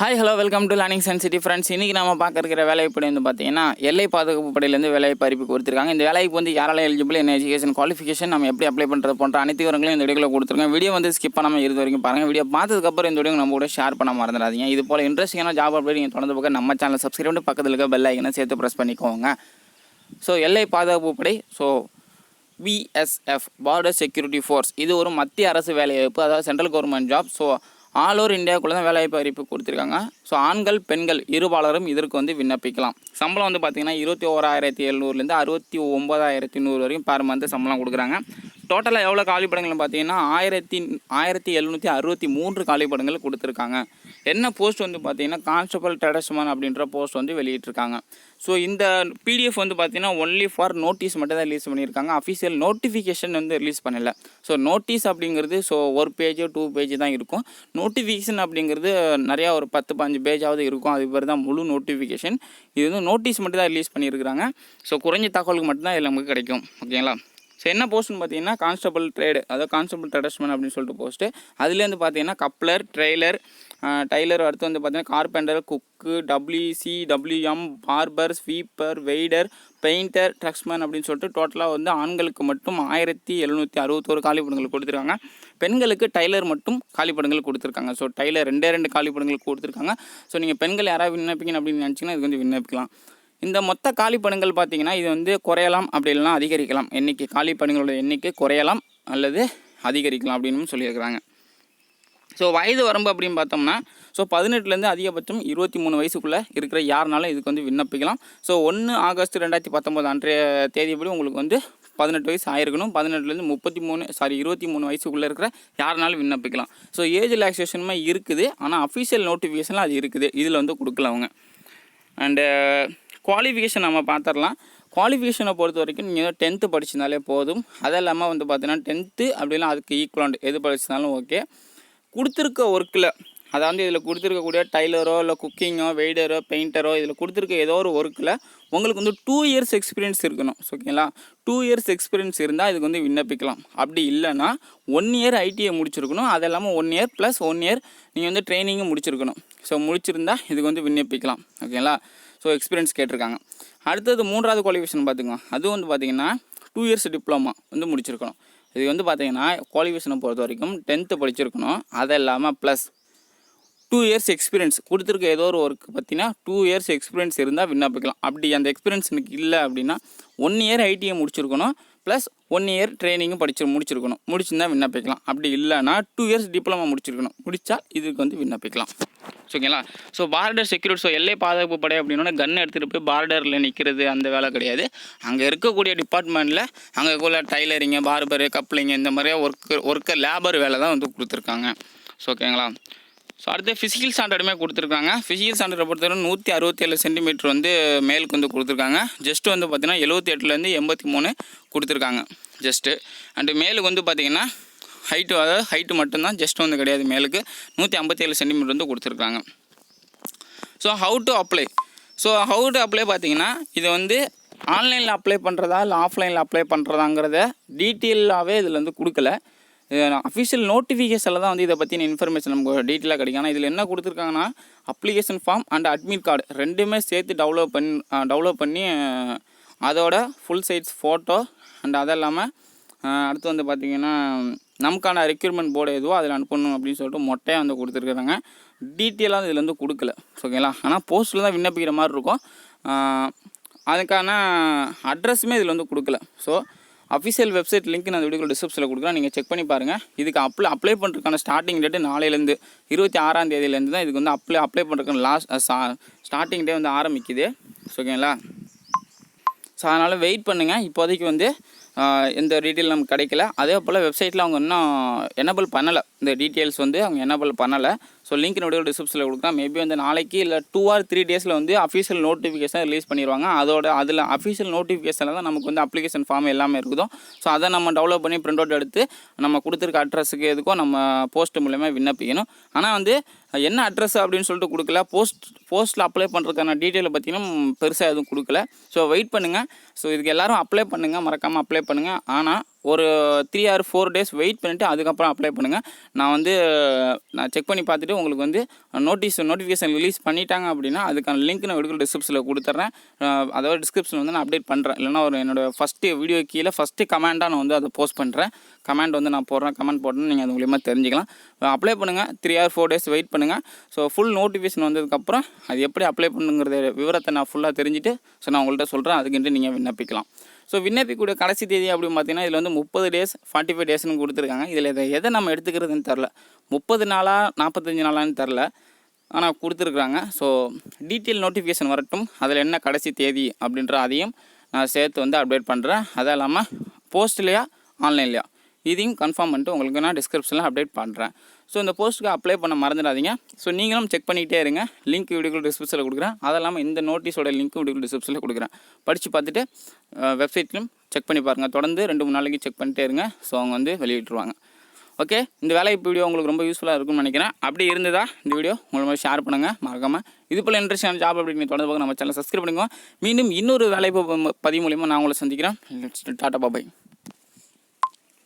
Hi hello welcome to learning sensity friends இன்றைக்கி நம்ம பார்க்க இருக்கிற வேலைப்படி வந்து பார்த்தீங்கன்னா எல்லை பாதுகாப்பு படையிலேருந்து வேலைவாய்ப்பு அறிவிப்பு கொடுத்துருக்காங்க. இந்த வேலைக்கு வந்து யாரால எலிஜிபிள் என்ன எஜுகேஷன் குவாலிஃபிகேஷன் நம்ம எப்படி அப்ளை பண்ணுறது போன்ற அனைத்து விவரங்களையும் இந்த வீடியோவில் கொடுத்துருக்கோம். வீடியோ வந்து ஸ்கிப் பண்ணாமல் இருந்த வரைக்கும் பாருங்கள் வீடியோ பார்த்ததுக்கப்புறம் இந்த வீடியோ நம்ம கூட ஷேர் பண்ண மறந்துடாதீங்க. இது போல் இன்ட்ரெஸ்டிங்கான ஜாப் அப்டேட் நீங்கள் தொடர்ந்து பக்கம் நம்ம சேனல் சப்ஸ்கிரைப் பண்ணி பக்கத்தில் இருக்க பெல் ஐக்கனை சேர்த்து ப்ரெஸ் பண்ணிக்கோங்க. ஸோ எல்லை பாதுகாப்பு படை so BSF border security force இது ஒரு மத்திய அரசு வேலைவாய்ப்பு அதாவது central government job so all over இந்தியாவுக்குள்ள தான் வேலைவாய்ப்பு அறிவிப்பு கொடுத்துருக்காங்க. ஸோ ஆண்கள் பெண்கள் இருபாலரும் இதற்கு வந்து விண்ணப்பிக்கலாம். சம்பளம் வந்து பார்த்திங்கன்னா இருபத்தி ஓராயிரத்தி எழுநூறுலேருந்து அறுபத்தி ஒம்பதாயிரத்தி நூறு வரைக்கும் பேர் மந்த் சம்பளம் கொடுக்குறாங்க. டோட்டலாக எவ்வளோ காலிப்படங்கள்னு பார்த்தீங்கன்னா ஆயிரத்தி ஆயிரத்தி எழுநூற்றி அறுபத்தி மூன்று காலிப்படங்கள் கொடுத்துருக்காங்க. என்ன போஸ்ட் வந்து பார்த்தீங்கன்னா கான்ஸ்டபிள் டெடஸ்மன் அப்படின்ற போஸ்ட் வந்து வெளியிட்டிருக்காங்க. ஸோ இந்த பிடிஎஃப் வந்து பார்த்தீங்கன்னா ஒன்லி ஃபார் நோட்டீஸ் மட்டும் தான் ரிலீஸ் பண்ணியிருக்காங்க. அஃபிஷியல் நோட்டிஃபிகேஷன் வந்து ரிலீஸ் பண்ணல. ஸோ நோட்டீஸ் அப்படிங்கிறது ஸோ ஒரு பேஜ் டூ பேஜ் தான் இருக்கும். நோட்டிஃபிகேஷன் அப்படிங்கிறது நிறையா ஒரு பத்து பாஞ்சு பேஜாவது இருக்கும். அது பேர் தான் முழு நோட்டிஃபிகேஷன் இது வந்து நோட்டீஸ் மட்டும் தான் ரிலீஸ் பண்ணியிருக்கிறாங்க. ஸோ குறைஞ்ச தகவலுக்கு மட்டும்தான் இதில் நமக்கு கிடைக்கும். ஓகேங்களா ஸோ என்ன போஸ்ட்னு பார்த்தீங்கன்னா கான்ஸ்டபிள் ட்ரேடு அதாவது கான்ஸ்டபிள் ட்ரெடஸ்மன் அப்படின்னு சொல்லிட்டு போஸ்ட்டு அதுலேருந்து பார்த்தீங்கன்னா கப்ளர் ட்ரெய்லர் டைலர் அடுத்து வந்து பார்த்தீங்கன்னா carpenter cook WC WM barber sweeper waiter painter tradesman அப்படின்னு சொல்லிட்டு டோட்டலாக வந்து ஆண்களுக்கு மட்டும் ஆயிரத்தி எழுநூற்றி அறுபத்தோரு காலிப்படங்கள் கொடுத்துருக்காங்க. பெண்களுக்கு டைலர் மட்டும் காலிப்படங்கள் கொடுத்துருக்காங்க. ஸோ டைலர் ரெண்டே ரெண்டு காலிப்படங்கள் கொடுத்துருக்காங்க. ஸோ நீங்கள் பெண்கள் யாராவது விண்ணப்பிக்கணும் அப்படின்னு நினச்சிங்கன்னா இது வந்து விண்ணப்பிக்கலாம். இந்த மொத்த காலிப்படங்கள் பார்த்தீங்கன்னா இது வந்து குறையலாம் அப்படி இல்லைனா அதிகரிக்கலாம். எண்ணிக்கை காலிப்படங்களோட எண்ணிக்கை குறையலாம் அல்லது அதிகரிக்கலாம் அப்படின்னு சொல்லியிருக்கிறாங்க. ஸோ வயது வரம்பு அப்படின்னு பார்த்தோம்னா ஸோ பதினெட்டுலேருந்து அதிகபட்சம் இருபத்தி மூணு வயசுக்குள்ளே இருக்கிற யாருனாலும் இதுக்கு வந்து விண்ணப்பிக்கலாம். ஸோ ஒன்று ஆகஸ்ட் ரெண்டாயிரத்தி பத்தொம்போது அன்றைய தேதிப்படி உங்களுக்கு வந்து பதினெட்டு வயசு ஆயிருக்கணும். பதினெட்டுலேருந்து முப்பத்தி மூணு சாரி இருபத்தி மூணு வயசுக்குள்ளே இருக்கிற யாருனாலும் விண்ணப்பிக்கலாம். ஸோ ஏஜ் ரிலாக்ஸேஷனுமே இருக்குது. ஆனால் அஃபிஷியல் நோட்டிஃபிகேஷனில் அது இருக்குது. இதில் வந்து கொடுக்கல அவங்க. அண்டு குவாலிஃபிகேஷன் நம்ம பார்த்துடலாம். குவாலிஃபிகேஷனை பொறுத்த வரைக்கும் நீங்கள் டென்த்து படிச்சிருந்தாலே போதும். அது இல்லாமல் வந்து பார்த்தீங்கன்னா டென்த்து அப்படிலாம் அதுக்கு ஈக்குவலண்ட் எது படிச்சிருந்தாலும் ஓகே கொடுத்துருக்க ஒர்க்கில் அதாவது இதில் கொடுத்துருக்கக்கூடிய டைலரோ இல்லை குக்கிங்கோ வெய்டரோ பெயிண்டரோ இதில் கொடுத்துருக்க ஏதோ ஒரு ஒர்க்கில் உங்களுக்கு வந்து டூ இயர்ஸ் எக்ஸ்பீரியன்ஸ் இருக்கணும். ஓகேங்களா டூ இயர்ஸ் எக்ஸ்பீரியன்ஸ் இருந்தால் இதுக்கு வந்து விண்ணப்பிக்கலாம். அப்படி இல்லைன்னா ஒன் இயர் ஐடிஐ முடிச்சிருக்கணும். அது இல்லாமல் one year plus one year நீங்கள் வந்து ட்ரைனிங்கும் முடிச்சிருக்கணும். ஸோ முடிச்சிருந்தா இதுக்கு வந்து விண்ணப்பிக்கலாம். ஓகேங்களா ஸோ எக்ஸ்பீரியன்ஸ் கேட்டிருக்காங்க. அடுத்தது மூன்றாவது குவாலிஃபிகேஷன் பார்த்துக்கோங்க அது வந்து பார்த்தீங்கன்னா டூ இயர்ஸ் டிப்ளமா வந்து முடிச்சிருக்கணும். இது வந்து பார்த்தீங்கன்னா குவாலிஃபிகேஷனை பொறுத்த வரைக்கும் டென்த்து படிச்சிருக்கணும். அது இல்லாமல் ப்ளஸ் டூ இயர்ஸ் எக்ஸ்பீரியன்ஸ் கொடுத்துருக்க ஏதோ ஒரு ஒர்க் பார்த்தீங்கன்னா டூ இயர்ஸ் எக்ஸ்பீரியன்ஸ் இருந்தால் விண்ணப்பிக்கலாம். அப்படி அந்த எக்ஸ்பீரியன்ஸ் எனக்கு இல்லை அப்படின்னா ஒன் இயர் ஐடிஐ முடிச்சிருக்கணும். ப்ளஸ் ஒன் இயர் ட்ரைனிங்கும் படிச்சு முடிச்சிருக்கணும். முடிச்சிருந்தா விண்ணப்பிக்கலாம். அப்படி இல்லைன்னா டூ இயர்ஸ் டிப்ளமா முடிச்சிருக்கணும். முடிச்சா இதுக்கு வந்து விண்ணப்பிக்கலாம். ஓகேங்களா ஸோ பார்டர் செக்யூரிட்டி ஸோ எல்லை பாதுகாப்பு படை அப்படின்னா கன் எடுத்துகிட்டு போய் பார்டரில் நிற்கிறது அந்த வேலை கிடையாது. அங்கே இருக்கக்கூடிய டிபார்ட்மெண்ட்டில் அங்கே கூட டைலரிங்கு பார்பரு கப்ளிங்கு இந்த மாதிரியே ஒர்க்கு ஒர்க்கு லேபர் வேலை தான் வந்து கொடுத்துருக்காங்க. ஸோ ஓகேங்களா ஸோ அடுத்து ஃபிசிக்கல் ஸ்டாண்டர்டுமே கொடுத்துருக்காங்க. ஃபிசிக்கல் ஸ்டாண்டர்டை பொறுத்தவரை நூற்றி அறுபத்தேழு சென்டிமீட்டர் வந்து மேலுக்கு வந்து கொடுத்துருக்காங்க. ஜஸ்ட்டு வந்து பார்த்திங்கன்னா எழுபத்தி எட்டுலேருந்து எண்பத்தி மூணு கொடுத்துருக்காங்க. ஜஸ்ட்டு அண்டு மேலுக்கு வந்து பார்த்திங்கன்னா ஹைட்டு அதாவது ஹைட்டு மட்டும்தான் ஜஸ்ட் வந்து கிடையாது மேலுக்கு. நூற்றி ஐம்பத்தேழு சென்டிமீட்டர் வந்து கொடுத்துருக்காங்க. So how to apply so how to apply பார்த்தீங்கன்னா இது வந்து ஆன்லைனில் அப்ளை பண்ணுறதா இல்லை ஆஃப்லைனில் அப்ளை பண்ணுறதாங்கிறத டீட்டெயிலாகவே இதில் வந்து கொடுக்கல. அஃபிஷியல் நோட்டிஃபிகேஷனில் தான் வந்து இதை பற்றின இன்ஃபர்மேஷன் நமக்கு டீட்டெயிலாக கிடைக்கும். ஆனால் இதில் என்ன கொடுத்துருக்காங்கன்னா application form and admit card ரெண்டுமே சேர்த்து டெவலப் பண்ணி டெவலப் பண்ணி அதோட ஃபுல் சைஸ் ஃபோட்டோ அண்ட் அது இல்லாமல் அடுத்து வந்து பார்த்திங்கன்னா நமக்கான ரெக்யூர்மெண்ட் போர்டு எதுவோ அதில் அனுப்பணும் அப்படின்னு சொல்லிட்டு மொட்டையாக வந்து கொடுத்துருக்குறாங்க. டீட்டெயிலாக இதில் வந்து கொடுக்கல. ஓகேங்களா ஆனால் போஸ்ட்டில் தான் விண்ணப்பிக்கிற மாதிரி இருக்கும். அதுக்கான அட்ரஸுமே இதில் வந்து கொடுக்கல. ஸோ அஃபிஷியல் வெப்சைட் லிங்க் நான் வீடியோ டிஸ்கிரிப்ஷனில் கொடுக்குறேன். நீங்கள் செக் பண்ணி பாருங்கள் இதுக்கு அப்ளை அப்ளை பண்ணுறதுக்கான ஸ்டார்டிங் டேட்டு நாளையிலேருந்து இருபத்தி ஆறாம் தேதியிலேருந்து தான் இதுக்கு வந்து அப்ளை அப்ளை பண்ணுறதுக்கான லாஸ்ட் ஸ்டார்டிங் டே வந்து ஆரம்பிக்குது. ஓகேங்களா ஸோ அதனால் வெயிட் பண்ணுங்கள் இப்போதைக்கு வந்து எந்த டீட்டெயில் நமக்கு கிடைக்கல. அதே போல் வெப்சைட்டில் அவங்க இன்னும் எனபிள் பண்ணலை. இந்த டீட்டெயில்ஸ் வந்து அவங்க எனபிள் பண்ணலை. ஸோ லிங்க் என்னுடைய டிஸ்கிரிப்ஷனில் கொடுக்குறேன். மேபி வந்து நாளைக்கு இல்லை டூ ஆர் த்ரீ டேஸில் வந்து அஃபீஷியல் நோட்டிஃபிகேஷன் ரிலீஸ் பண்ணிடுவாங்க. அதோட அதில் அஃபீஷியல் நோட்டிஃபிகேஷனில் தான் நமக்கு வந்து அப்ளிகேஷன் ஃபார்ம் எல்லாமே இருக்குதோ. ஸோ அதை நம்ம டெவலப் பண்ணி பிரிண்ட் அவுட் எடுத்து நம்ம கொடுத்துருக்க அட்ரஸுக்கு எதுக்கோ நம்ம போஸ்ட் மூலயமா விண்ணப்பிக்கணும். ஆனால் வந்து என்ன அட்ரஸ் அப்படின்னு சொல்லிட்டு கொடுக்கல. போஸ்ட் போஸ்ட்டில் அப்ளை பண்ணுறதுக்கான டீட்டெயிலை பார்த்தீங்கன்னா பெருசாக எதுவும் கொடுக்கல. ஸோ வெயிட் பண்ணுங்கள் ஸோ இதுக்கு எல்லோரும் அப்ளை பண்ணுங்கள் மறக்காமல் அப்ளை பண்ணுங்கள் ஆனால் ஒரு three or four days wait பண்ணிவிட்டு அதுக்கப்புறம் அப்ளை பண்ணுங்கள் நான் வந்து நான் செக் பண்ணி பார்த்துட்டு உங்களுக்கு வந்து நோட்டீஸ் நோட்டிஃபிகேஷன் ரிலீஸ் பண்ணிட்டாங்க அப்படின்னா அதுக்கான லிங்க் நான் வீடியோ டிஸ்கிரிப்ஷனில் கொடுத்துட்றேன் அதோட அதாவது டிஸ்கிரிப்ஷன் வந்து நான் அப்டேட் பண்ணுறேன் இல்லைனா ஒரு என்னோட ஃபஸ்ட்டு வீடியோ கீழே ஃபஸ்ட்டு கமெண்ட்டாக நான் வந்து அதை போஸ்ட் பண்ணுறேன் கமெண்ட் வந்து நான் போடுறேன். கமெண்ட் போட்டேன்னு நீங்கள் அது மூலியமாக தெரிஞ்சுக்கலாம். அப்ளை பண்ணுங்கள் three or four days wait பண்ணுங்கள் ஸோ ஃபுல் நோட்டிஃபிகேஷன் வந்ததுக்கப்புறம் அது எப்படி அப்ளை பண்ணுங்கிறத விவரத்தை நான் ஃபுல்லாக தெரிஞ்சுட்டு ஸோ நான் உங்கள்கிட்ட சொல்கிறேன் அதுக்குன்ட்டு நீங்கள் விண்ணப்பிக்கலாம். ஸோ விண்ணப்பிக்கூடிய கடைசி தேதி அப்படின்னு பார்த்தீங்கன்னா இதில் வந்து முப்பது டேஸ் ஃபார்ட்டி ஃபைவ் டேஸ்னு கொடுத்துருக்காங்க. இதில் இதை எதை நம்ம எடுத்துக்கிறதுன்னு தெரில முப்பது நாளா நாற்பத்தஞ்சு நாளான்னு தெரில ஆனால் கொடுத்துருக்குறாங்க. ஸோ டீட்டெயில் நோட்டிஃபிகேஷன் வரட்டும். அதில் என்ன கடைசி தேதி அப்படின்ற அதையும் நான் சேர்த்து வந்து அப்டேட் பண்ணுறேன் அதுவும் இல்லாமல் போஸ்ட்லையா ஆன்லைன்லையா இதையும் கன்ஃபார்ம் பண்ணிட்டு உங்களுக்கு நான் டிஸ்கிரிப்ஷனில் அப்டேட் பண்ணுறேன் ஸோ இந்த போஸ்ட்டுக்கு அப்ளை பண்ண மறந்துடாதீங்க. ஸோ நீங்களும் செக் பண்ணிகிட்டே இருங்க. லிங்க் வீடியோ டிஸ்கிரிப்ஷனில் கொடுக்குறேன். அது இல்லாமல் இந்த நோட்டீஸோட லிங்க் வீடியோ டிஸ்கிரிப்ஷனில் கொடுக்குறேன். படித்து பார்த்துட்டு வெப்சைட்லையும் செக் பண்ணி பாருங்கள் தொடர்ந்து ரெண்டு மூணு நாளைக்கு செக் பண்ணிட்டே இருங்க. ஸோ அவங்க வந்து வெளியிட்டுருவாங்க ஓகே இந்த வேலைவாய்ப்பு வீடியோ உங்களுக்கு ரொம்ப யூஸ்ஃபுல்லாக இருக்கும்னு நினைக்கிறேன். அப்படி இருந்ததா இந்த வீடியோ உங்களுக்கு ஷேர் பண்ணுங்கள் மறக்காமல் இது போல் இன்ட்ரெஸ்டான ஜாப் அப்படி நீங்கள் தொடர்ந்து பார்க்க நம்ம சேனல் சப்ஸ்கிரைப் பண்ணிக்கோங்க. மீண்டும் இன்னொரு வேலைவாய்ப்பு பதிவு மூலியமாக நான் உங்களை சந்திக்கிறேன். டாட்டா பாபாய்